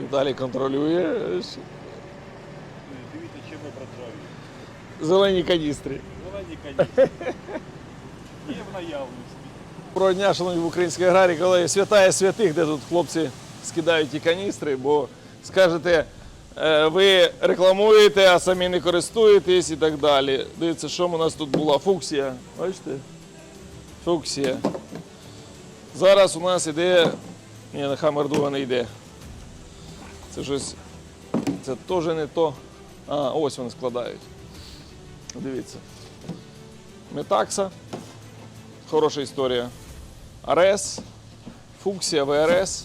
Віталій контролює. Дивіться, чим ми працюємо. Зелені каністри. Зелені каністри. Є в наявності. Про дня, шановні в українській аграрії, коли святає святих, де тут хлопці скидають ті каністри, бо скажете, е, ви рекламуєте, а самі не користуєтесь і так далі. Дивіться, що у нас тут була фуксія. Бачите? Фуксія. Зараз у нас іде. Ні, на Хамердува не йде. Це щось. Це теж не то. А, ось вони складають. Дивіться. Метакса. Хороша історія. Арес, фуксія ВРС.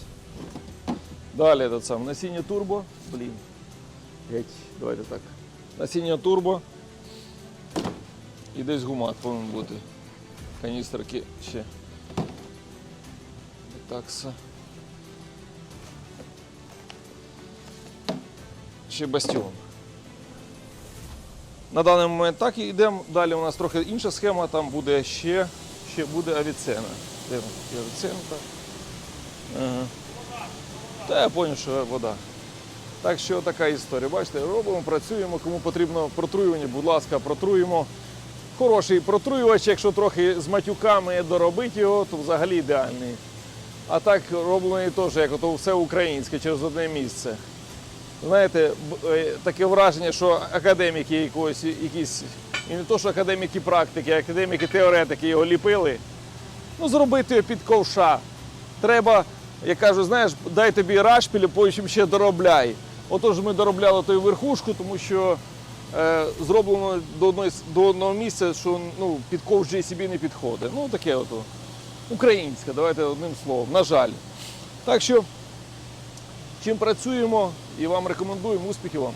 Далі этот сам. Насіння турбо. Блін. Геть. Давайте так. Насіння турбо. І десь гумат повинен бути. Каністерки ще. Такса. Ще бастіон. На даний момент так і йдемо. Далі у нас трохи інша схема, там буде ще, ще буде авіцена. Де? Є. Ага. Та я зрозумів, що вода. Так що така історія. Бачите, робимо, працюємо, кому потрібно протруювання, будь ласка, протруємо. Хороший протруювач, якщо трохи з матюками доробити його, то взагалі ідеальний. А так роблений теж, як ото все українське через одне місце. Знаєте, е, таке враження, що академіки якогось, якісь, і не то, що академіки практики, а академіки теоретики його ліпили. Ну, зробити його під ковша. Треба, я кажу, знаєш, дай тобі рашпіль, потім ще доробляй. Отож ми доробляли ту верхушку, тому що е, зроблено до, одної, до одного місця, що ну, під ковш JCB не підходить. Ну, таке ото. Українське, давайте одним словом, на жаль. Так що, чим працюємо і вам рекомендуємо, успіхів вам.